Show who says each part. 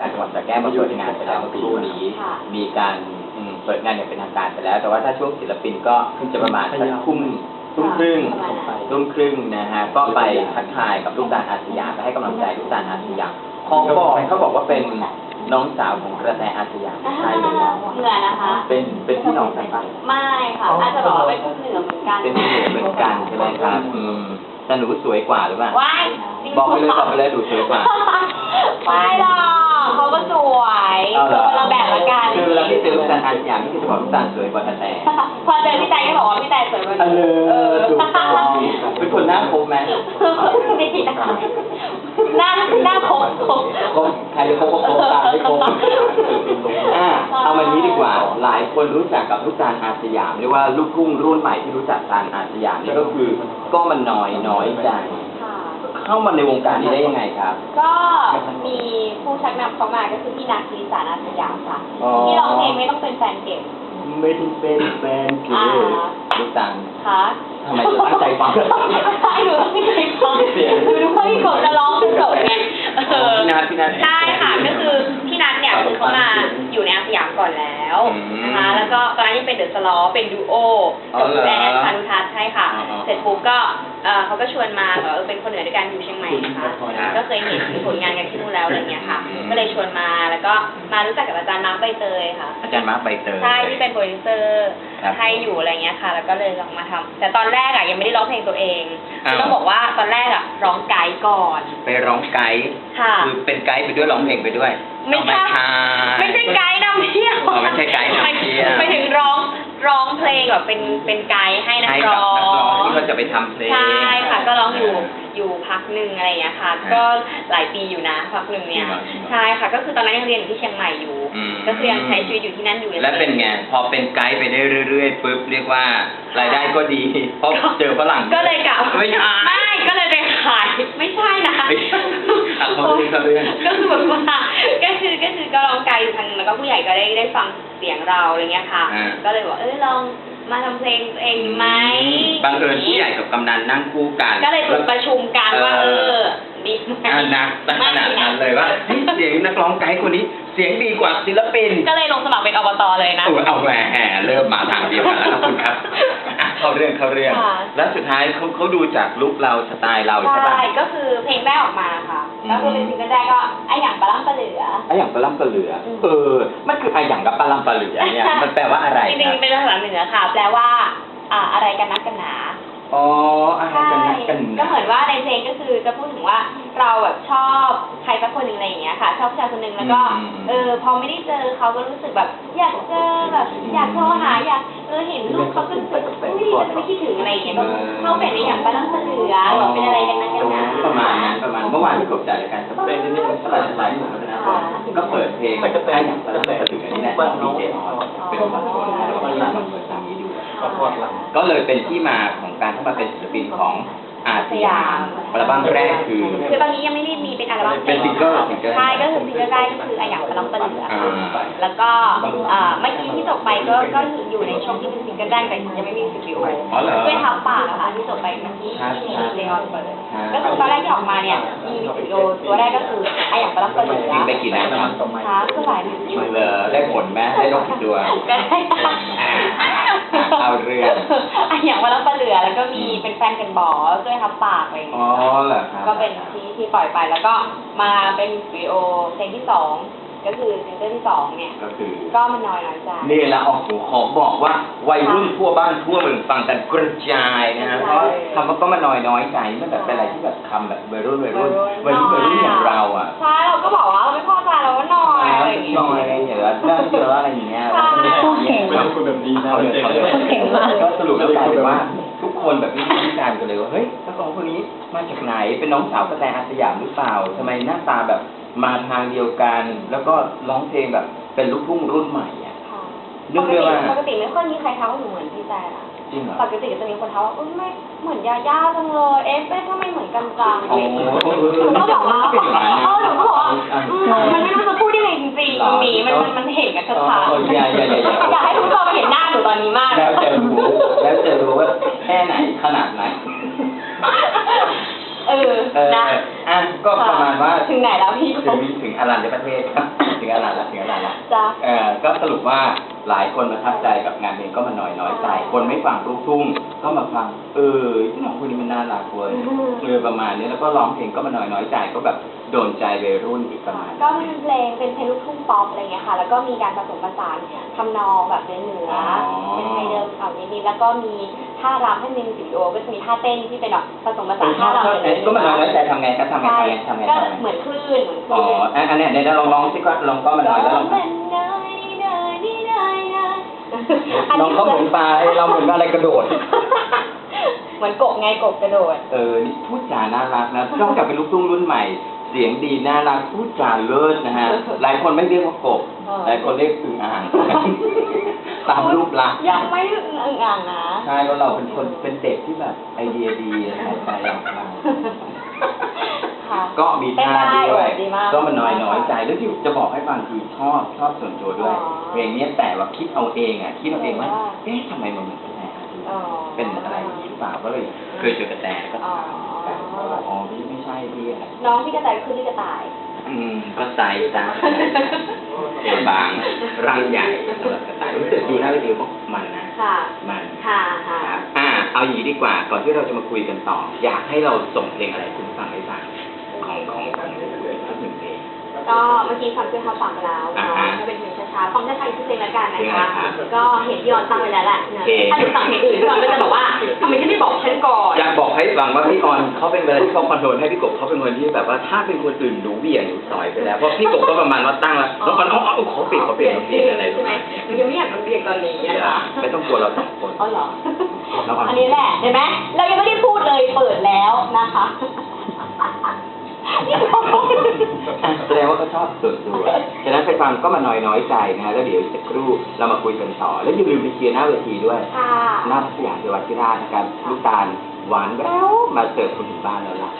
Speaker 1: จากจังหวัดสระแก้วมาเปิดงานไปแล้วเมื่อครู่นี้
Speaker 2: ค่ะ
Speaker 1: มีการอืมเปิดงานอย่างเป็นทางการไปแล้ว แต่ว่าถ้าช่วงศิลปินก็เพิ่งจะประมาณสักทุ่มทุ่มครึ่ง
Speaker 2: ประมาณนั้น
Speaker 1: ทุ่มครึ่งนะฮะก็ไปทักทายกับลูกตาลอาสยามไปให้กำลังใจลูกตาลอาสยามเขาบอกเขาบอกว่าเป็นน้องสาวของกระแตอาสยาม
Speaker 2: อ่า
Speaker 1: ใช่เลย
Speaker 2: เหมือนนะคะ
Speaker 1: เป็นเป็นพี่น้องกันปะ
Speaker 2: ไม่ค่ะ อาจจะบอกว่าเป็นคนเหนือเหมือนกัน
Speaker 1: เป็นพี่เหนือเหมือนกันใช่ไหมครับอืมแต่หนูสวยกว่าหรือเปล่า
Speaker 2: ว้ายจริง
Speaker 1: บอกไปเลยบอกไปเลยหนูสวยกว่า
Speaker 2: ไม่หรอก เขาก็สวย
Speaker 1: เอาเหรอ
Speaker 2: คนละแบบละกัน
Speaker 1: คือเวลาที่เจอลูกตาลอาสยามนี่คือจะบอกลูกตาลสวยกว่ากระแต
Speaker 2: พอเจอพี่แตงก็บอกว่าพี่แตงสวยกว่าห
Speaker 1: เอ
Speaker 2: นู
Speaker 1: อถูกต้องเป็นคนหน้าคมไหม
Speaker 2: ไม่ผิดนะคะหน้าหน้าคมคม
Speaker 1: คมใครจะคมก็คมตามไม่คมอ่าเอามานี้ดีกว่า หลายคนรู้จักกับลูกตาลอาสยามเรียกว่าลูกทุ่งรุ่นใหม่ที่รู้จักตาลอาสยามนี่ก็คือก็มันน้อยน้อยใจ
Speaker 2: ค่ะ
Speaker 1: เข้ามาในวงการนี้ได้ยังไงครับ
Speaker 2: ก็มีผู้ชักนำเขามาก็คือพี่นัทลิสานาสยามค่ะ
Speaker 1: อ๋อ
Speaker 2: ที่ร้องเพลงไม่ต้องเป็นแฟนเก็บ
Speaker 1: ไม่ได้เป็นแฟนเก
Speaker 2: อ่า
Speaker 1: ลูกตาล
Speaker 2: ค่ะ
Speaker 1: ทำไมจะตั้งใจฟัง
Speaker 2: ใช่หนูต้องไม่เคยฟังหนูรู้ว่าพี่กบจะร้องเป็นโสดไงเออ
Speaker 1: พี่นัทพี่นัท
Speaker 2: ใช่ค่ะก็คือพี่นัทเนี่ยคือเขามาอยู่ในอาสยามก่อนแล้ว
Speaker 1: อืม
Speaker 2: นะคะแล้วก็ตอนนั้นยังเป็นเดอะสลอเป็นดูโอ
Speaker 1: อ๋อ
Speaker 2: กับ
Speaker 1: เหรอ
Speaker 2: แอนพา นุทัศน์ใช่ค่ะ
Speaker 1: อ๋อ
Speaker 2: เสร็จปุ๊บก็เอ่อเขาก็ชวนมาเออเป็นคนเหนือด้วยกันอยู่เชียงใหม่นะคะ
Speaker 1: ครับ
Speaker 2: ก็เคยเห็นผลงานกันที่นู่นแล้วอะไรเงี้ยค่ะ
Speaker 1: อืม
Speaker 2: ก็เลยชวนมาแล้วก็มารู้จักกับอาจารย์มาร์คใบเตยค่ะ
Speaker 1: อาจารย์มาร์คใบเตย
Speaker 2: ใช่ที่เป็นโปรดิวเซอร์
Speaker 1: ครับ
Speaker 2: ให้อยู่อะไรเงี้ยค่ะ แล้วก็เลยลองมาทำแต่ตอนแรกอะยังไม่ได้ร้องเพลงตัวเอง
Speaker 1: อ้าว
Speaker 2: ต้องบอกว่าตอนแรกอะร้องไกด์ก่อน
Speaker 1: ไปร้องไกด์
Speaker 2: ค่ะ
Speaker 1: คือเป็นไกด์ไปด้วยร้องเพลงไปด้วย
Speaker 2: ไม่ใช่ไม่ใช่ไกด์นำเที่ยว
Speaker 1: อ๋อไม่ใช่ไก
Speaker 2: ร้องเพลงแบบเป็นเป็นไกด์ให้นั
Speaker 1: ให้
Speaker 2: ก
Speaker 1: กับ
Speaker 2: ร้อ
Speaker 1: นักร้อง
Speaker 2: ง
Speaker 1: ที่เขาจะไปทำเพลง
Speaker 2: ใช่ค่ะ ก็ร้องอยู่อยู่พักหนึ่งอะไรอย่างเงี้ยค่ะ
Speaker 1: ครับ
Speaker 2: ก็หลายปีอยู่นะพักหนึ่งเนี่ย
Speaker 1: จริงเหรอจริงเหรอ
Speaker 2: ใช่ค่ะ ก็คือตอนนั้นยังเรียนอยู่ที่เชียงใหม่อยู่
Speaker 1: อืม
Speaker 2: ก็คือยังใช้ชีวิตอยู่ที่นั่นอยู่
Speaker 1: และเป็นไงพอเป็นไกด์ไปได้เรื่อยๆปุ๊บเรียกว่ารายได้ก็ดี เพราะเจอฝรั่ง
Speaker 2: ก็เลยกลับ
Speaker 1: ไม่ใช่
Speaker 2: ไม่ก็เลยไปขายไม่ใช่นะ
Speaker 1: ไม่ใช่อะเขาเรื่องเขาเรื่อง
Speaker 2: ก็คือแบบว่าก็คือก็คือก็ร้องไกลอยู่ทางแล้วก็ผู้ใหญ่ก็ได้ได้ฟัง เสียงเราอะไรเงี้ยค่ะ
Speaker 1: อ่า
Speaker 2: ก็เลยบอกเออลองมาทำเพลงตัวเองไหม
Speaker 1: บังเอิญผู้ใหญ่กับกำนันนั่งคู่กัน
Speaker 2: ก็เลยประชุมกันว่าเออดีไหม
Speaker 1: อ่านะตั้งขนาดนั้นเลยว่าเฮ้ยเสียงนักร้องไกด์คนนี้ เสียงดีกว่าศิลปิน
Speaker 2: ก็เลยลงสมัครเป็นอบตเลยนะ
Speaker 1: โอ้ยเอาแหมเริ่มมาทางเดียวกันแล้วนะคุณครับอะ เข้าเรื่องเข้าเรื่อง
Speaker 2: ค่ะ
Speaker 1: แล้วสุดท้ายเขาเขาดูจากลุคเราสไตล์เราใช่
Speaker 2: ใช่
Speaker 1: ปะ
Speaker 2: ก็คือเพลงแรกออกมาค่ะ
Speaker 1: อืม
Speaker 2: แล้วคือเป็นซิงเกิลแรกก็ไออย่างปลาล่ำปลาเหลือ
Speaker 1: ไอ้อย่างปลาล่ำปลาเหลือ
Speaker 2: อืม
Speaker 1: เออ มันคือไอ้อย่างกับปลาล่ำปลาเหลือเนี่ย มันแปลว่าอะไร
Speaker 2: จ
Speaker 1: ค
Speaker 2: ริง
Speaker 1: รับ
Speaker 2: ๆเป็นภาษาเหนือค่ะ แปลว่าอ่าอะไรกันนักกันหนา
Speaker 1: อ๋ออะไร
Speaker 2: ใช่
Speaker 1: กันนักกันห
Speaker 2: ก็
Speaker 1: นา
Speaker 2: เหมือนว่าในเพลงก็คือจะพูดถึงว่าเราแบบชอบใครสักคนหนึ่งอะไรอย่างเงี้ยค่ะ ชอบผู้ชายคนหนึ่งแล้วก็
Speaker 1: อืม
Speaker 2: เออพอไม่ได้เจอเขาก็รู้สึกแบบ อยากเจอแบบ อยากโทรหาอยากเออเห็นรูปเขาก็รู้สึกอุ้ยจะไม่คิดถึงอะไรอย่างเงี้ยก็เข้าเป็นในอย่างปลาล่ำปลาเหลือหรือเป็นอะไรกันนักกันหนา
Speaker 1: ประมาณนั้นประมาณเมื่อวานที่กบจัดรายการสเปนนี่มันสลายสลายอยู่นะก็เปิดเพลงไอ้อย่างปลาล่ำปลาเหลือนี่แหละดีเจออสเป็นคนมาชวนแล้วก็มาเปิดทางนี้ดู ก็เลยเป็นที่มาของการเข้ามาเป็นศิลปินของอาสยามอัลบั้มแรกคือ
Speaker 2: คือตอนนี้ยังไม่ได้มีเป็นอัลบั้ม
Speaker 1: เป็นซิงเกิลซิงเกิล
Speaker 2: ใช่ก็คือซิงเกิลแรกก็คืออะอย่างปลาล่ำปลาเหลือ
Speaker 1: อ่า
Speaker 2: แล้วก็อ่าเมื่อกี้ที่จบไปก็ก็อยู่ในช่วงที่เป็นซิงเกิลแรกแต่ยังไม่มีสตูดิโอ
Speaker 1: อ๋อเหรอ
Speaker 2: ด้วยทับปากอะค่ะที่จบไปเมื่อกี้
Speaker 1: ครับ
Speaker 2: ที่มีเลออนเปิด
Speaker 1: ครับ
Speaker 2: ก็คือตอนแรกที่ออกมาเนี่ยมีมิวสิกวิดีโอตัวแรกก็คืออะอย่างปลาล่ำปลาเหลือ
Speaker 1: ยิงไปกี่นัดครับ
Speaker 2: ค่ะคือหลายมิวสิก
Speaker 1: เหลือได้ผลไหมได้นกกี่ตัว
Speaker 2: ก็ได้ ค่ะ
Speaker 1: เอาเรื่อง
Speaker 2: อะอย่างปลาล่ำปลาเหลือแล้วก็มีเป็นแฟนกันบอด้วยทับปากอะไรอย่าง
Speaker 1: อ๋
Speaker 2: เงี้
Speaker 1: อยเหรอครับ
Speaker 2: ก็เป็นที่ที่ปล่อยไปแล้วก็มาเป็นวิดีโอเพลงที่สอง ก็คือซิงเกิลที่สองเนี่ย
Speaker 1: ก็คือ
Speaker 2: ก็มันน้อยน้อยใจ
Speaker 1: นี่แหละโอ้โหขอบอกว่าวัยรุ่นทั่วบ้านทั่วเมืองฟังกันกระจายนะฮะ
Speaker 2: ใช่
Speaker 1: เพราะคำว่าก็มาน้อยน้อยใจมันแบบเป็นอะไรที่แบบคำแบบวัยรุ่นวัยรุ่นวัยรุ่นวัยรุ่นอย่างเราอะ
Speaker 2: ใช่เราก็บอกว่าเราไม่พอใจเราก็น้อยอะไรอย่างเงี้ย
Speaker 1: น้อยอะไรอย่างเงี้ยได้เยอะอะไรอย่างเงี้ย
Speaker 2: ใช่
Speaker 3: พูดเก่ง
Speaker 1: เป็นคนแบบนี้นะ
Speaker 3: พูดเก่งมาก
Speaker 1: ก็สรุปแล้วกลายเป็นว่า ทุกคนแบบวิพากษ์วิจารณ์กันเลยว่าเฮ้ยนักร้องคนนี้มาจากไหนเป็นน้องสาวกระแตอาสยามหรือเปล่าทำไมหน้าตาแบบ มาทางเดียวกัน แล้วก็ร้องเพลงแบบเป็นลูกทุ่งรุ่นใหม่อะ
Speaker 2: ค่ะ
Speaker 1: เรื่องเรื่องว่า
Speaker 2: ปกติไม่ค่อยมีใครทักว่าหนูเหมือนพี่แต่ละ
Speaker 1: จริงเหรอ
Speaker 2: ปกติจะมีคนทักว่าอุ้ยไม่เหมือนยาย่าจังเลยเอ๊ะเอ๊ะทำไมเหมือนกันจัง
Speaker 1: โอ้โห
Speaker 2: หนูก็บอกว่า
Speaker 1: เป็นอย่างนั้น
Speaker 2: เออหนูก็บอกว่า
Speaker 1: อะ
Speaker 2: อืมมันไม่รู้จะพูดยังไงจริงๆตรงนี้มันมันมันเห็นกันชัด
Speaker 1: อ๋อ
Speaker 2: ๆ
Speaker 1: อย่าอย่าอย่าอย่า
Speaker 2: อยากให้ทุกคนมาเห็นหน้าหนูตอนนี้มาก
Speaker 1: แล้วจะรู้แล้วจะรู้ว่าแค่ไหนขนาดไหน
Speaker 2: เเออ
Speaker 1: เออ
Speaker 2: นะ
Speaker 1: อะก็ประมาณว่า
Speaker 2: ถึงไหนแล้วพี่
Speaker 1: ถึงถึงอรัญญประเทศครับถึงอรัญญถึงอรัญญ
Speaker 2: จ้า
Speaker 1: เอ่อก็สรุปว่าหลายคนประทับใจกับงานเพลงก็มาหน่อยน้อยใจ คนไม่ฟังลูกทุ่งก็มาฟัง เออที่น้องคนนี้มันน่ารักเว้ยเออประมาณนี้แล้วก็ร้องเพลงก็มาหน่อยน้อยใจก็แบบโดนใจวัยรุ่นอีกประมาณ
Speaker 2: ก็เป็นเพลงเป็นเพลงลูกทุ่งป๊อปอะไรเงี้ยค่ะ แล้วก็มีการผสมผสานทำนองแบบเหนือๆเป็นไทยเดิมเอานิดๆแล้วก็มีท่ารำให้ในมิวสิกวิดีโอก็จะมีท่าเต้นที่เป็นแบบผสมผ
Speaker 1: เอ
Speaker 2: สาน
Speaker 1: อช
Speaker 2: ท่า
Speaker 1: อบชอบ
Speaker 2: รำ
Speaker 1: เอ๊ะก็มาหน่อยน้อยใจทำไงครับทำไง
Speaker 2: ใช่
Speaker 1: ทำไงทำไง
Speaker 2: ก็
Speaker 1: ทำไง
Speaker 2: เหมือนคลื่นเหมือนค
Speaker 1: อ๋อ
Speaker 2: ลื่น
Speaker 1: อันอันเนี้ยเดี๋ยวเราลองร้องสิก็ลองก็มาหน่อยแล้วลอง
Speaker 2: มันได้ได้ได้ได้
Speaker 1: น้องเขาเหมือนปลาไอ้เราเหมือนอะไรกระโดด
Speaker 2: เหมือนกบไงกบกระโดด
Speaker 1: เออนี่พูดจาน่ารักนะนอกจากเป็นลูกทุ่งรุ่นใหม่ เสียงดีน่ารักพูดจาเลิศนะฮะ หลายคนไม่เรียกว่ากบ
Speaker 2: เออ
Speaker 1: หลายคนเรียกอึ่งอ่าง ตามรูปลักษณ์
Speaker 2: ยังไม่อึ่งอ่างนะ
Speaker 1: ใช่เพราะเราเป็นคนเป็นเด็กที่แบบไอเดียดีอะไรใจอยากฟัง
Speaker 2: ค่ะ
Speaker 1: ก็มีท่า
Speaker 2: เต้นได้
Speaker 1: ด้วย
Speaker 2: ดีมาก
Speaker 1: ก็มันน้อยน้อยใจแล้วที่จะบอกให้ฟังคือชอบชอบส่วนตัวด้วย
Speaker 2: อ๋อ
Speaker 1: เพลงเนี้ยแต่ว่าคิดเอาเองอะคิดเอาเองว่า
Speaker 2: อ๋อ
Speaker 1: เอ๊ะทำไมมันเหมือนกันแน่
Speaker 2: อ๋อ
Speaker 1: เป็นอะไรอย่างนี้หรือเปล่าก็เลยเคยเจอกระแตแล้วก็ถามกันเขาบอกอ๋อพี่ไม่ใช่พี่อะไร
Speaker 2: น้องพี่กระต่ายคือพี่กระต่าย
Speaker 1: อืมก็ไซส์จ้าเอวบางร่างใหญ่สำหรับกระต่ายรู้สึกดูหน้าวิดีโอก็มันนะ
Speaker 2: ค่ะ
Speaker 1: มัน
Speaker 2: ค่ะ ค่ะ
Speaker 1: ครับอ่า เอาอย่างนี้ดีกว่า ก่อนที่เราจะมาคุยกันต่อ อยากให้เราส่งเพลงอะไรคุณฟังให้ฟัง ของของของสักหนึ่งเพลง
Speaker 2: ก็เมื่อกี้ฟังเพื่อนเขาฝากมาแล้ว
Speaker 1: อ่า
Speaker 2: เนา
Speaker 1: ฮะ
Speaker 2: ก็เป็นเพลงช้าๆฟังช้าๆอีกสักเพลงแล้วกันนะ
Speaker 1: เพลงอะไร
Speaker 2: คะ
Speaker 1: ครับ
Speaker 2: ก็เห็นพี่อนตั้งไว้แล้วแหละนะ
Speaker 1: โอเค
Speaker 2: ถ้าจะสั่งเพลงอื่นพี่ออนก็จะบอกว่าทำไมไม่บอกฉันก่อน
Speaker 1: อยากบอกให้ฟังว่าพี่ออนเขาเป็นเวลาที่เขาคอนโทรลให้พี่กบเขาเป็นคนที่แบบว่าถ้าเป็นคนอื่นหนูเบี่ยงหนูสอยไปแล้วเพราะพี่กบก็ประมาณว่าตั้งแล้วแล้วมันเอาเอาเขาเปลี่ยนเขาเปลี่ยนเขาเปลี่ยนอะไรป
Speaker 2: ใช่
Speaker 1: ระ
Speaker 2: ไหม
Speaker 1: มาณเนี้ย
Speaker 2: มันยังไม่อยากโดนเรียกตอนนี้
Speaker 1: อย่า
Speaker 2: นะคะ
Speaker 1: ไม่ต้องกลัวเราสองคน
Speaker 2: อ๋อเหรอ
Speaker 1: แล้วก่อน
Speaker 2: อันนี้แหละเห็นไหมเรายังไม่ได้พูดเลยเปิดแล้วนะคะ
Speaker 1: แสดงว่าเขาชอบส่วนตัว ฉะนั้นไปฟังก็มาน้อยน้อยใจนะฮะแล้วเดี๋ยวอีกสักครู่เรามาคุยกันต่อ แล้วอย่าลืมไปเชียร์หน้าเวทีด้วย
Speaker 2: ค่ะ
Speaker 1: หน้าสยามจังหวัดที่ราชนะครับลูกตาลหวานแววมาเสิร์ฟคุณถึงบ้านแล้วล่ะ